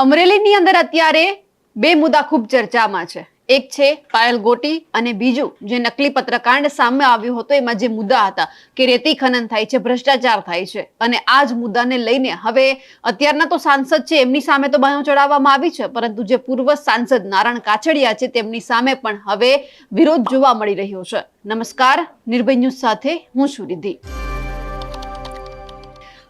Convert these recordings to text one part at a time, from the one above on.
અમરેલીની અંદર અત્યારે બે મુદ્દા ખૂબ ચર્ચામાં છે. એક છે પાયલ ગોટી અને બીજું જે નકલી પત્રકાંડ સામે આવ્યો હતો, એમાં જે મુદ્દા હતા કે રેતી ખનન થાય છે, ભ્રષ્ટાચાર થાય છે અને આ જ મુદ્દાને લઈને હવે અત્યારના તો સાંસદ છે, એમની સામે તો બાયો ચડાવવામાં આવી છે, પરંતુ જે પૂર્વ સાંસદ નારાયણ કાછડિયા છે, તેમની સામે પણ હવે વિરોધ જોવા મળી રહ્યો છે. નમસ્કાર, નિર્ભય ન્યૂઝ સાથે હું છું રિદ્ધિ.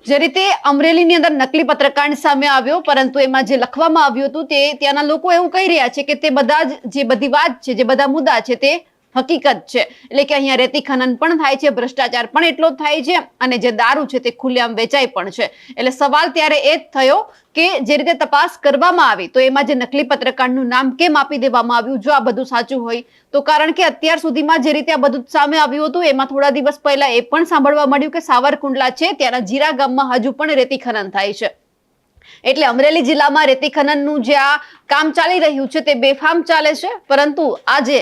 જે રીતે અમરેલીની અંદર નકલી પત્રકાંડ સામે આવ્યો, પરંતુ એમાં જે લખવામાં આવ્યું હતું તે ત્યાંના લોકો એવું કહી રહ્યા છે કે તે બધા જ બધી વાત છે, જે બધા મુદ્દા છે તે હકીકત છે. એટલે કે અહીંયા રેતી ખનન પણ થાય છે, ભ્રષ્ટાચાર પણ એટલો જ થાય છે અને જે દારૂ છે તે ખુલ્લેઆમ વેચાય પણ છે. એટલે સવાલ ત્યારે એ જ થયો કે જે રીતે તપાસ કરવામાં આવી, તો એમાં જે નકલી પત્રકારનું નામ કેમ આપી દેવામાં આવ્યું? જો આ બધું સાચું હોય, તો કારણ કે અત્યાર સુધીમાં જે રીતે આ બધું સામે આવ્યું હતું, એમાં થોડા દિવસ પહેલા એ પણ સાંભળવા મળ્યું કે સાવરકુંડલા છે, ત્યાંના જીરા ગામમાં હજુ પણ રેતી ખનન થાય છે. એટલે અમરેલી જિલ્લામાં રેતી ખનનનું જે આ કામ ચાલી રહ્યું છે, તે બેફામ ચાલે છે. પરંતુ આજે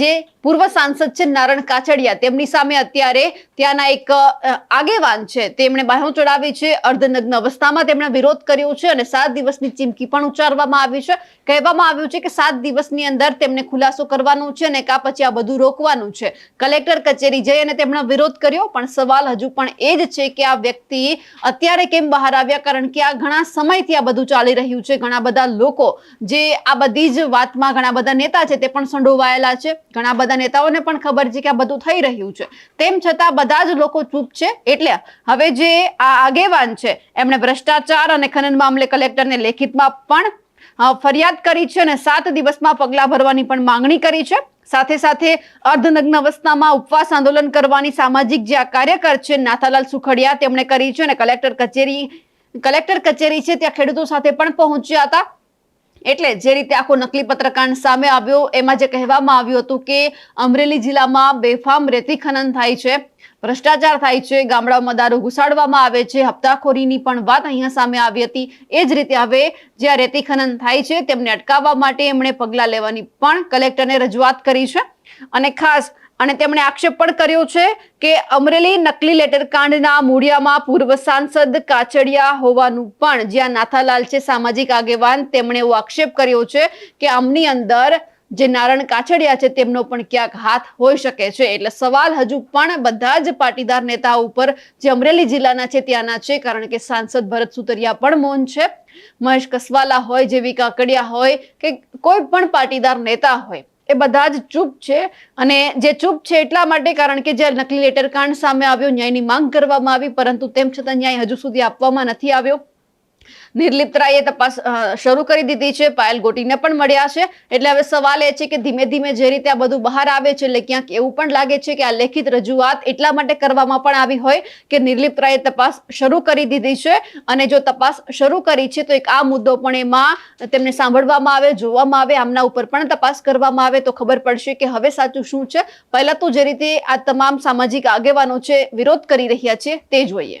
જે પૂર્વ સાંસદ છે નારણ કાછડિયા. તેમની સામે અત્યારે ત્યાંના એક આગેવાન છે. તેમણે બાહો ચડાવી છે. અર્ધનગ્ન અવસ્થામાં તેમણે વિરોધ કર્યો છે અને સાત દિવસની ચીમકી પણ ઉચ્ચારવામાં આવી છે. કહેવામાં આવ્યું છે કે સાત દિવસની અંદર તેમને ખુલાસો કરવાનો છે અને કા પછી આ બધું રોકવાનું છે. કલેક્ટર કચેરી જઈ અને તેમણે વિરોધ કર્યો, પણ સવાલ હજુ પણ એ જ છે કે આ વ્યક્તિ અત્યારે કેમ બહાર આવ્યા? કારણ કે આ ઘણા સમયથી આ બધું ચાલી રહ્યું છે. ઘણા બધા લોકો જે આ બધી જ વાતમાં ઘણા બધા નેતા છે તે પણ સંડોવાયેલા છે. ઘણા બધા નેતાઓને પણ ખબર છે કે આ બધું થઈ રહ્યું છે. તેમ છતાં બધા જ લોકો ચૂપ છે. એટલે હવે જે આ આગેવાન છે, એમણે ભ્રષ્ટાચાર અને ખનન મામલે કલેક્ટરને લેખિતમાં પણ ફરિયાદ કરી છે અને સાત દિવસમાં પગલાં ભરવાની પણ માંગણી કરી છે. સાથે સાથે અર્ધનગ્ન અવસ્થામાં ઉપવાસ આંદોલન કરવાની સામાજિક જે આ કાર્યકર છે, નાથાલાલ સુખડિયા, તેમણે કરી છે અને કલેક્ટર કચેરી કલેક્ટર કચેરી છે, ત્યાં ખેડૂતો સાથે પણ પહોંચ્યા હતા. એટલે જે રીતે આખો નકલી પત્રકાંડ સામે આવ્યો, એમાં જે કહેવામાં આવ્યું હતું કે અમરેલી જિલ્લામાં બેફામ રેતી ખનન થાય છે, ભ્રષ્ટાચાર થાય છે, ગામડાઓમાં દારૂ ઘુસાડવામાં આવે છે, હપ્તાખોરીની પણ વાત અહીંયા સામે આવી હતી. એ જ રીતે હવે જ્યાં રેતી ખનન થાય છે, તેમને અટકાવવા માટે એમણે પગલાં લેવાની પણ કલેક્ટરને રજૂઆત કરી છે. અને ખાસ અને તેમણે આક્ષેપ પણ કર્યો છે કે અમરેલી નકલી લેટર કાંડના મૂળિયામાં પૂર્વ સાંસદ કાચડિયા હોવાનું પણ જ્યાં નાથાલાલ છે સામાજિક આગેવાન, તેમણે એવો આક્ષેપ કર્યો છે કે આમની અંદર જે નારણ કાછડિયા છે તેમનો પણ ક્યાંક હાથ હોઈ શકે છે. એટલે સવાલ હજુ પણ બધા જ પાટીદાર નેતાઓ ઉપર જે અમરેલી જિલ્લાના છે ત્યાંના છે, કારણ કે સાંસદ ભરત સુતરિયા પણ મૌન છે. મહેશ કસવાલા હોય, જેવી કાકડિયા હોય કે કોઈ પણ પાટીદાર નેતા હોય એ બધા જ ચૂપ છે. અને જે ચૂપ છે એટલા માટે કારણ કે જે નકલી લેટર કાંડ સામે આવ્યો, ન્યાયની માંગ કરવામાં આવી, પરંતુ તેમ છતાં ન્યાય હજુ સુધી આપવામાં નથી આવ્યો. નિર્લિપ્ત રાયે તપાસ શરૂ કરી દીધી છે. પાયલ ગોટીને પણ મળ્યા છે. એટલે હવે સવાલ એ છે કે ધીમે ધીમે જે રીતે આ બધું બહાર આવે છે, એટલે ક્યાંક એવું પણ લાગે છે કે આ લેખિત રજૂઆત એટલા માટે કરવામાં પણ આવી હોય કે નિર્લિપ્તરાએ તપાસ શરૂ કરી દીધી છે. અને જો તપાસ શરૂ કરી છે, તો એક આ મુદ્દો પણ એમાં તેમને સાંભળવામાં આવે, જોવામાં આવે, આમના ઉપર પણ તપાસ કરવામાં આવે. તો ખબર પડશે કે હવે સાચું શું છે. પહેલા તો જે રીતે આ તમામ સામાજિક આગેવાનો છે વિરોધ કરી રહ્યા છે, તે જોઈએ.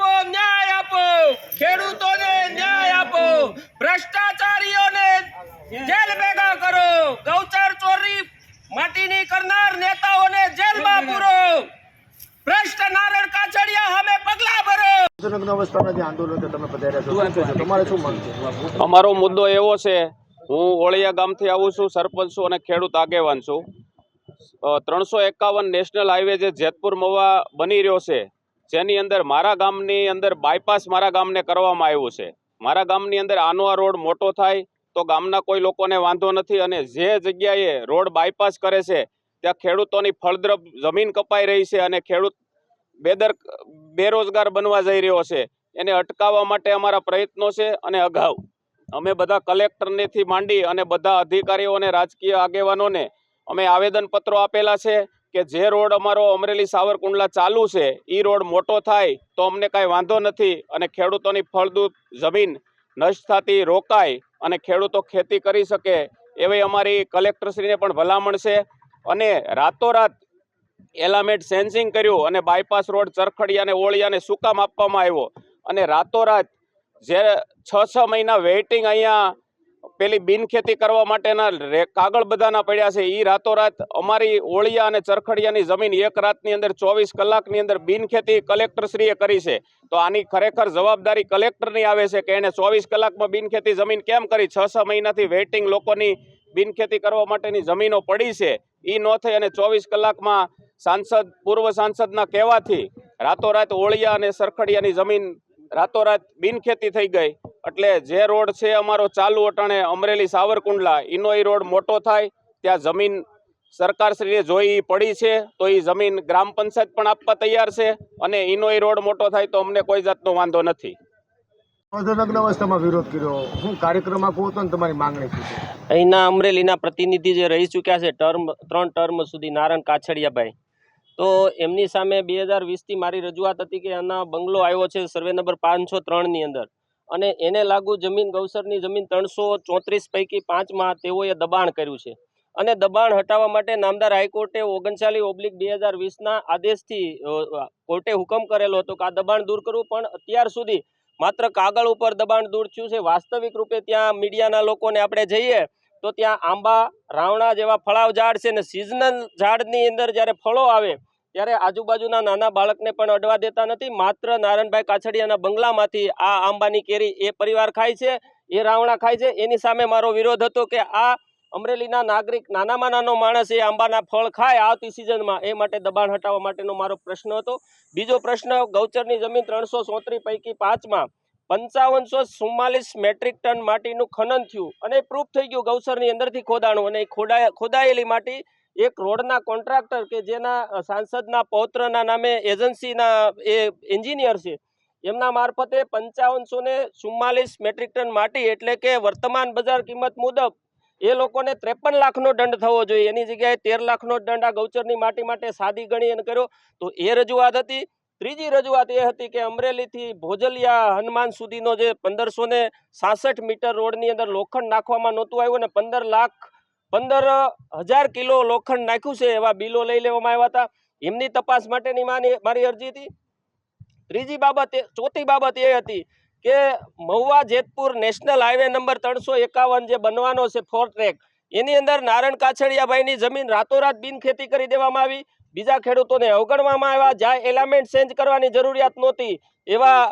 આપો ન્યાય આપો. ખેડૂતોને ન્યાય આપો. ભ્રષ્ટાચારીઓને જેલ ભેગા કરો. ગૌચર ચોરી માટીની કરનાર નેતાઓને જેલમાં પૂરો. ભ્રષ્ટ નારણ કાછડિયા સામે પગલા ભરો. અર્ધનગ્ન અવસ્થાના જે આંદોલન તમે પધાર્યા છો. શું કહેશો? તમારે શું માંગ છે? અમારો મુદ્દો એવો છે હું ઓળિયા ગામથી આવું છું સરપંચ છું અને ખેડૂત આગેવાન છું. ત્રણસો એકાવન નેશનલ હાઈવે જે જેતપુર મવા બની રહ્યો છે જેની અંદર મારા ગામની અંદર બાયપાસ મારા ગામને કરવામાં આવ્યું છે. મારા ગામની અંદર આનો આ રોડ મોટો થાય તો ગામના કોઈ લોકોને વાંધો નથી અને જે જગ્યાએ રોડ બાયપાસ કરે છે, ત્યાં ખેડૂતોની ફળદ્રપ જમીન કપાઈ રહી છે અને ખેડૂત બેદર, બેરોજગાર બનવા જઈ રહ્યો છે. એને અટકાવવા માટે અમારા પ્રયત્નો છે અને અગાઉ. અમે બધા કલેક્ટરનેથી માંડી અને બધા અધિકારીઓને રાજકીય આગેવાનોને અમે આવેદનપત્રો આપેલા છે કે જે રોડ અમારો અમરેલી સાવરકુંડલા ચાલુ છે એ રોડ મોટો થાય તો અમને કાંઈ વાંધો નથી અને ખેડૂતોની ફળદ્રુપ જમીન નષ્ટ થતી રોકાય અને ખેડૂતો ખેતી કરી શકે એવી અમારી કલેક્ટરશ્રીને પણ ભલામણ છે. અને રાતોરાત એલામેટ સેન્સિંગ કર્યું અને બાયપાસ રોડ ચરખડિયાને, ઓળિયાને શું કામ આપવામાં આવ્યો? અને રાતોરાત જે છ છ મહિના વેઇટિંગ અહીંયા પેલી બિનખેતી કરવા માટેના કાગળ બધાના પડ્યા છે. એ રાતોરાત અમારી ઓળિયા અને ચરખડિયાની જમીન એક રાતની અંદર ચોવીસ કલાકની અંદર બિનખેતી કલેક્ટરશ્રીએ કરી છે. તો આની ખરેખર જવાબદારી કલેક્ટરની આવે છે કે એણે ચોવીસ કલાકમાં બિનખેતી જમીન કેમ કરી? છ છ મહિનાથી વેઇટિંગ લોકોની બિનખેતી કરવા માટેની જમીનો પડી છે. એ ન થઈ અને ચોવીસ કલાકમાં સાંસદ, પૂર્વ સાંસદના કહેવાથી રાતોરાત ઓળિયા અને સરખડિયાની જમીન રાતોરાત બિનખેતી થઈ ગઈ. એટલે જે રોડ છે અમારો ચાલુ અટાણે અમરેલી સાવરકુંડલા એનો એ રોડ મોટો થાય ત્યાં જમીન સરકારશ્રીએ જોઈ પડી છે તો એ જમીન ગ્રામ પંચાયત પણ આપવા તૈયાર છે અને એનો એ રોડ મોટો થાય તો અમને કોઈ જાતનો વાંધો નથી. અર્ધનગ્ન અવસ્થામાં વિરોધ કર્યો. હું કાર્યક્રમ આખો હતો તમારી માંગણી છે. અહીંના અમરેલીના પ્રતિનિધિ જે રહી ચૂક્યા છે ટર્મ ત્રણ ટર્મ સુધી નારાયણ કાછડિયાભાઈ. તો એમની સામે બે હજાર વીસથી મારી રજૂઆત હતી કે આના બંગલો આવ્યો છે સર્વે નંબર પાંચસો ત્રણની અંદર. અને એને લાગુ જમીન ગૌસરની જમીન ત્રણસો ચોત્રીસ પૈકી પાંચમાં તેઓએ દબાણ કર્યું છે. અને દબાણ હટાવવા માટે નામદાર હાઈકોર્ટે ઓગણચાલીસ ઓબ્લિક બે હજાર વીસના આદેશથી કોર્ટે હુકમ કરેલો હતો કે આ દબાણ દૂર કરવું, પણ અત્યાર સુધી માત્ર કાગળ ઉપર દબાણ દૂર થયું છે. વાસ્તવિક રૂપે ત્યાં મીડિયાના લોકોને આપણે જઈએ તો ત્યાં આંબા, રાવણા જેવા ફળાવ ઝાડ છે ને સિઝનલ ઝાડની અંદર જ્યારે ફળો આવે ત્યારે આજુબાજુના નાના બાળકને પણ અડવા દેતા નથી. માત્ર નારાયણભાઈ કાછડિયાના બંગલામાંથી આ આંબાની કેરી એ પરિવાર ખાય છે, એ રાવણા ખાય છે. એની સામે મારો વિરોધ હતો કે આ અમરેલીના નાગરિક, નાનામાં નાનો માણસ એ આંબાના ફળ ખાય આવતી સિઝનમાં. એ માટે દબાણ હટાવવા માટેનો મારો પ્રશ્ન હતો. બીજો પ્રશ્ન, ગૌચરની જમીન ત્રણસો સોત્રી પૈકી પાંચમાં પંચાવનસો ચુમ્માલીસ મેટ્રિક ટન માટીનું ખનન થયું અને પ્રૂફ થઈ ગયું ગૌસરની અંદરથી ખોદાણું અને એ ખોડાય, ખોદાયેલી માટી એક રોડના કોન્ટ્રાક્ટર કે જેના સાંસદના પૌત્રના નામે એજન્સીના, એ એન્જિનિયર છે, એમના મારફતે પંચાવનસો ને ચુમ્માલીસ મેટ્રિક ટન માટી એટલે કે વર્તમાન બજાર કિંમત મુજબ એ લોકોને ત્રેપન લાખનો દંડ થવો જોઈએ. એની જગ્યાએ તેર લાખનો દંડ આ ગૌચરની માટી માટે સાદી ગણી અને કર્યો. તો એ રજૂઆત હતી. ત્રીજી રજૂઆત એ હતી કે અમરેલીથી ભોજલિયા હનુમાન સુધીનો જે પંદરસો ને સાસઠ મીટર રોડની અંદર લોખંડ નાખવામાં નહોતું આવ્યું અને પંદર લાખ પંદર હજાર કિલો લોખંડ નાખ્યું છે એવા બિલો લઈ લેવામાં આવ્યા હતા. એમની તપાસ માટેની માની મારી અરજી હતી. ત્રીજી બાબત ચોથી બાબત એ હતી કે Mahuva Jetpur national highway number ત્રણસો એકાવન જે બનવાનો છે ફોર ટ્રેક, એની અંદર નારણ કાછડિયાભાઈની જમીન રાતોરાત બિનખેતી કરી દેવામાં આવી. બીજા ખેડૂતોને અવગણવામાં આવ્યા. જ્યાં એલામેન્ટ ચેન્જ કરવાની જરૂરિયાત નહોતી. એવા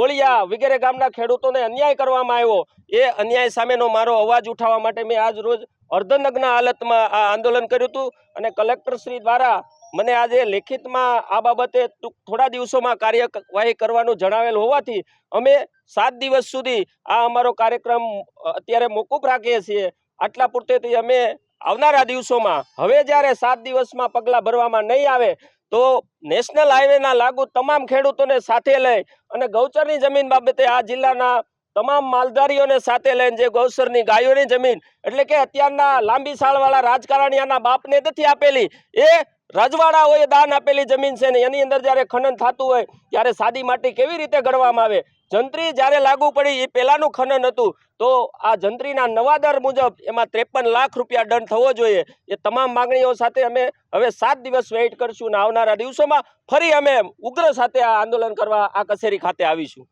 ઓળિયા વગેરે ગામના ખેડૂતોને અન્યાય કરવામાં આવ્યો. એ અન્યાય સામેનો મારો અવાજ ઉઠાવવા માટે મેં આજ રોજ અર્ધનગ્ન હાલતમાં આ આંદોલન કર્યું હતું. અને કલેક્ટરશ્રી દ્વારા મને આજે લેખિતમાં આ બાબતે થોડા દિવસોમાં કાર્યવાહી કરવાનું જણાવેલ હોવાથી અમે સાત દિવસ સુધી આ અમારો કાર્યક્રમ અત્યારે મોકૂફ રાખીએ છીએ. આટલા પૂરતેથી અમે આવનારા દિવસોમાં, હવે જ્યારે સાત દિવસમાં પગલાં ભરવામાં નહીં આવે, તો નેશનલ હાઈવેના લાગુ તમામ ખેડૂતોને સાથે લઈ અને ગૌચરની જમીન બાબતે આ જિલ્લાના તમામ માલધારીઓને સાથે લઈને જે ગૌચરની ગાયોની જમીન, એટલે કે અત્યારના લાંબી સાળવાળા રાજકારણીયાના બાપને નથી આપેલી, એ રજવાડાઓએ દાન આપેલી જમીન છે ને એની અંદર જ્યારે ખનન થતું હોય, ત્યારે સાદી માટી કેવી રીતે ગણવામાં આવે જંત્રી જ્યારે લાગુ પડી એ પહેલાંનું ખનન હતું. તો આ જંત્રીના નવા દર મુજબ એમાં ત્રેપન લાખ રૂપિયા દંડ થવો જોઈએ. એ તમામ માંગણીઓ સાથે અમે હવે સાત દિવસ વેઇટ કરશું અને આવનારા દિવસોમાં ફરી અમે ઉગ્ર સાથે આ આંદોલન કરવા આ કચેરી ખાતે આવીશું.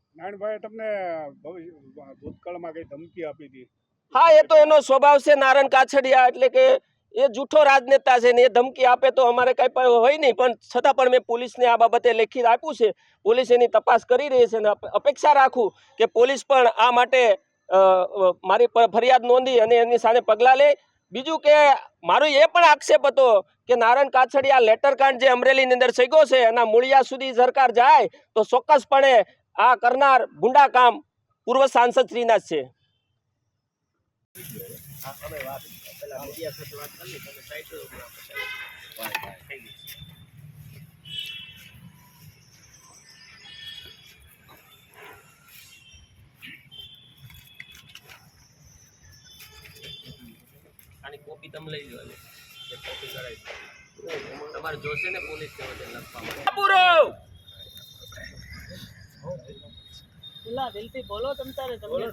તમને ભૂતકાળમાં કઈ ધમકી આપી હતી? હા એ તો એનો સ્વભાવ છે. નારાયણ કાછડિયા એટલે કે એ જૂઠો રાજનેતા છે ને એ ધમકી આપે તો અમારે કઈ હોય નહીં, પણ છતાં પણ મેં પોલીસને આ બાબતે લેખિત આપ્યું છે. પોલીસ એની તપાસ કરી રહી છે અને અપેક્ષા રાખું કે પોલીસ પણ આ માટે મારી ફરિયાદ નોંધી અને એની સામે પગલાં લે. બીજું કે મારો એ પણ આક્ષેપ હતો કે નારાયણ કાછડિયા લેટર કાંડ જે અમરેલીની અંદર સગ્યો છે એના મૂળિયા સુધી સરકાર જાય તો ચોક્કસપણે આ કરનાર ગુંડા કામ પૂર્વ સાંસદ હા કોપી તમે લઈ લો કોપી કરાવી તમારે જોશે ને પોલીસ બોલો તમ તારે. તમને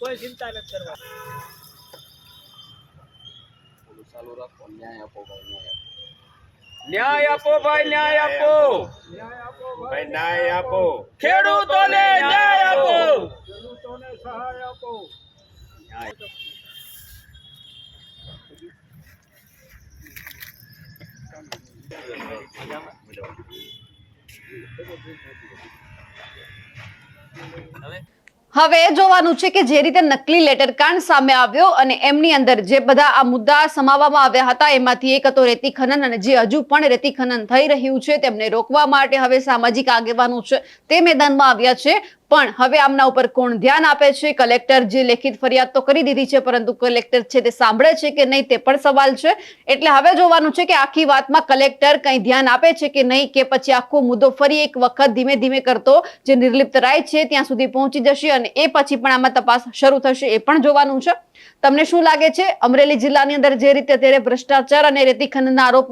કોઈ ચિંતા નથી કરવા ખેડૂતો. ન્યાય આપો ભાઈ ન્યાય આપો. ભાઈ ન્યાય આપો. ખેડૂતોને ન્યાય આપો. ખેડૂતોને સહાય આપો. હવે? એ જોવાનું છે કે જે રીતે નકલી લેટર કાંડ સામે આવ્યો અને એમની અંદર જે બધા આ મુદ્દા સમાવવામાં આવ્યા હતા, એમાંથી એક હતો રેતી ખનન અને જે હજુ પણ રેતી ખનન થઈ રહ્યું છે, તેમને રોકવા માટે હવે સામાજિક આગેવાનો છે તે મેદાનમાં આવ્યા છે. પણ હવે આમના ઉપર કોણ ધ્યાન આપે છે? કલેક્ટર જે લેખિત ફરિયાદ તો કરી દીધી છે, પરંતુ કલેક્ટર છે તે સાંભળે છે કે નહીં તે પણ સવાલ છે. એટલે હવે જોવાનું છે કે આખી વાતમાં કલેક્ટર કંઈ ધ્યાન આપે છે કે નહીં કે પછી આખો મુદ્દો ફરી એક વખત ધીમે ધીમે કરતો જે નિર્લિપ્ત રાય છે, ત્યાં સુધી પહોંચી જશે અને એ પછી પણ આમાં તપાસ શરૂ થશે એ પણ જોવાનું છે. તમને શું લાગે છે? અમરેલી જિલ્લાની અંદર જે રીતે અત્યારે ભ્રષ્ટાચાર અને રેતી ખંડના આરોપ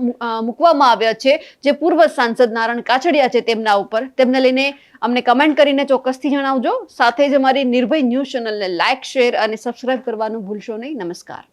મૂકવામાં આવ્યા છે, જે પૂર્વ સાંસદ નારણ કાછડિયા છે તેમના ઉપર, તેમને લઈને અમને કમેન્ટ કરીને ચોક્કસથી જણાવજો. સાથે જ અમારી નિર્ભય ન્યૂઝ ચેનલને લાઇક શેર અને સબસ્ક્રાઇબ કરવાનું ભૂલશો નહીં. નમસ્કાર.